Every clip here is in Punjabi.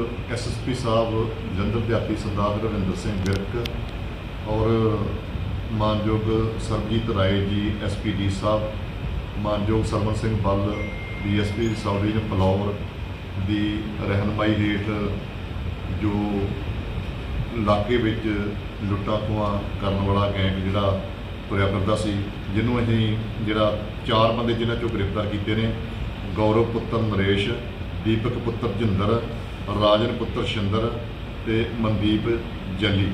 ਮਾਨਯੋਗ ਐਸਐਸਪੀ ਸਾਹਿਬ, ਜਲੰਧਰ ਦੇ ਆਪੀ ਸਰਦਾਰ ਰਵਿੰਦਰ ਸਿੰਘ ਵਿਰਕ ਔਰ ਮਾਨਯੋਗ ਸਰਬਜੀਤ ਰਾਏ ਜੀ ਐਸਪੀਡੀ ਸਾਹਿਬ, ਮਾਨਯੋਗ Sarvan Singh Bal DSP south division Phillaur ਦੀ ਰਹਿਨਮਾਈ ਹੇਠ ਜੋ ਇਲਾਕੇ ਵਿੱਚ ਲੁੱਟਾਂ ਖੋਹਾਂ ਕਰਨ ਵਾਲਾ ਗੈਂਗ ਜਿਹੜਾ ਤੁਰਿਆ ਫਿਰਦਾ ਸੀ, ਜਿਹਨੂੰ ਅਸੀਂ ਜਿਹੜਾ ਚਾਰ ਬੰਦੇ ਜਿਨ੍ਹਾਂ ਚੋਂ ਗ੍ਰਿਫਤਾਰ ਕੀਤੇ ਨੇ, ਗੌਰਵ ਪੁੱਤਰ ਨਰੇਸ਼, ਦੀਪਕ ਪੁੱਤਰ ਜਿੰਦਰ ਰਾਜਨ ਪੁੱਤਰ ਸ਼ਿੰਦਰ ਤੇ ਮਨਦੀਪ ਜੱਲੀ।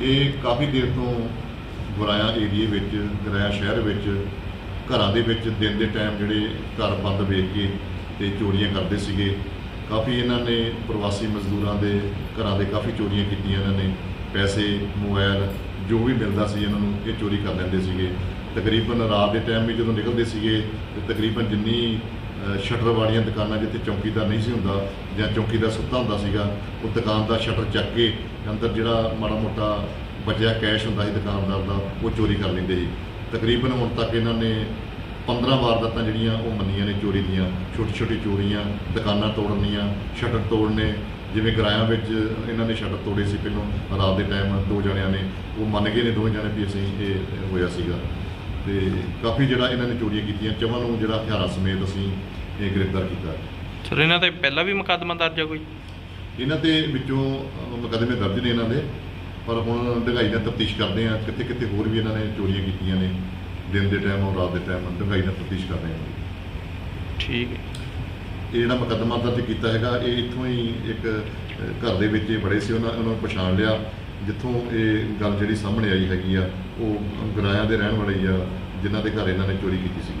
ਇਹ ਕਾਫੀ ਦੇਰ ਤੋਂ ਗੁਰਾਇਆ ਏਰੀਏ ਵਿੱਚ, ਗੁਰਾਇਆ ਸ਼ਹਿਰ ਵਿੱਚ, ਘਰਾਂ ਦੇ ਵਿੱਚ ਦਿਨ ਦੇ ਟਾਈਮ ਜਿਹੜੇ ਘਰ ਬੰਦ ਵੇਖ ਕੇ ਤੇ ਚੋਰੀਆਂ ਕਰਦੇ ਸੀਗੇ। ਕਾਫੀ ਇਹਨਾਂ ਨੇ ਪ੍ਰਵਾਸੀ ਮਜ਼ਦੂਰਾਂ ਦੇ ਘਰਾਂ ਦੇ ਕਾਫੀ ਚੋਰੀਆਂ ਕੀਤੀਆਂ ਇਹਨਾਂ ਨੇ। ਪੈਸੇ, ਮੋਬਾਈਲ, ਜੋ ਵੀ ਮਿਲਦਾ ਸੀ ਇਹਨਾਂ ਨੂੰ ਇਹ ਚੋਰੀ ਕਰ ਲੈਂਦੇ ਸੀਗੇ। ਤਕਰੀਬਨ ਰਾਤ ਦੇ ਟਾਈਮ ਵੀ ਜਦੋਂ ਨਿਕਲਦੇ ਸੀਗੇ ਤੇ ਤਕਰੀਬਨ ਜਿੰਨੀ ਸ਼ਟਰ ਵਾਲੀਆਂ ਦੁਕਾਨਾਂ ਜਿੱਥੇ ਚੌਕੀਦਾਰ ਨਹੀਂ ਸੀ ਹੁੰਦਾ ਜਾਂ ਚੌਕੀਦਾਰ ਸੁੱਤਾ ਹੁੰਦਾ ਸੀਗਾ, ਉਹ ਦੁਕਾਨ ਦਾ ਸ਼ਟਰ ਚੱਕ ਕੇ ਅੰਦਰ ਜਿਹੜਾ ਮਾੜਾ ਮੋਟਾ ਬਚਿਆ ਕੈਸ਼ ਹੁੰਦਾ ਸੀ ਦੁਕਾਨਦਾਰ ਦਾ, ਉਹ ਚੋਰੀ ਕਰ ਲੈਂਦੇ ਸੀ। ਤਕਰੀਬਨ ਹੁਣ ਤੱਕ ਇਹਨਾਂ ਨੇ 15 ਵਾਰਦਾਤਾਂ ਜਿਹੜੀਆਂ ਉਹ ਮੰਨੀਆਂ ਨੇ ਚੋਰੀ ਦੀਆਂ। ਛੋਟੀ ਛੋਟੀ ਚੋਰੀਆਂ, ਦੁਕਾਨਾਂ ਤੋੜਨ ਦੀਆਂ ਸ਼ਟਰ ਤੋੜਨੇ, ਜਿਵੇਂ ਗਰਾਇਆਂ ਵਿੱਚ ਇਹਨਾਂ ਨੇ ਸ਼ਟਰ ਤੋੜੇ ਸੀ ਪਹਿਲਾਂ, ਰਾਤ ਦੇ ਟਾਈਮ ਦੋ ਜਣਿਆਂ ਨੇ, ਉਹ ਮੰਨ ਗਏ ਨੇ ਦੋਵੇਂ ਜਣੇ ਵੀ ਅਸੀਂ ਇਹ ਹੋਇਆ ਸੀਗਾ। ਤੇ ਕਾਫੀ ਜਿਹੜਾ ਇਹਨਾਂ ਨੇ ਚੋਰੀਆਂ ਕੀਤੀਆਂ ਚਵਾਂ ਨੂੰ ਜਿਹੜਾ ਹਥਿਆਰਾਂ ਸਮੇਤ ਅਸੀਂ ਇਹ ਗ੍ਰਿਫਤਾਰ ਕੀਤਾ। ਸਰ ਇਹਨਾਂ ਤੇ ਪਹਿਲਾਂ ਵੀ ਮੁਕੱਦਮਾ ਦਰਜ ਹੈ ਕੋਈ? ਇਹਨਾਂ ਦੇ ਵਿੱਚੋਂ ਮੁਕੱਦਮੇ ਦਰਜ ਨੇ ਇਹਨਾਂ ਦੇ ਪਰ ਹੁਣ ਢਗਾਈ ਨਾਲ ਤਫਤੀਸ਼ ਕਰਦੇ ਆ ਕਿੱਥੇ ਕਿੱਥੇ ਹੋਰ ਵੀ ਇਹਨਾਂ ਨੇ ਚੋਰੀਆਂ ਕੀਤੀਆਂ ਨੇ ਦਿਨ ਦੇ ਟਾਈਮ ਔਰ ਰਾਤ ਦੇ ਟਾਈਮ ਢਗਾਈ ਨਾਲ ਤਫਤੀਸ਼ ਕਰ ਰਹੇ ਹਾਂ। ਠੀਕ ਹੈ। ਇਹ ਜਿਹੜਾ ਮੁਕੱਦਮਾ ਦਰਜ ਕੀਤਾ ਹੈਗਾ ਇਹ ਇੱਥੋਂ ਹੀ ਇੱਕ ਘਰ ਦੇ ਵਿੱਚ ਇਹ ਬੜੇ ਸੀ ਉਹਨਾਂ ਉਹਨਾਂ ਨੂੰ ਪਛਾਣ ਲਿਆ। ਜਿੱਥੋਂ ਇਹ ਗੱਲ ਜਿਹੜੀ ਸਾਹਮਣੇ ਆਈ ਹੈਗੀ ਆ, ਉਹ ਗਰਾਇਆ ਦੇ ਰਹਿਣ ਵਾਲੇ ਆ ਜਿਨ੍ਹਾਂ ਦੇ ਘਰ ਇਹਨਾਂ ਨੇ ਚੋਰੀ ਕੀਤੀ ਸੀ।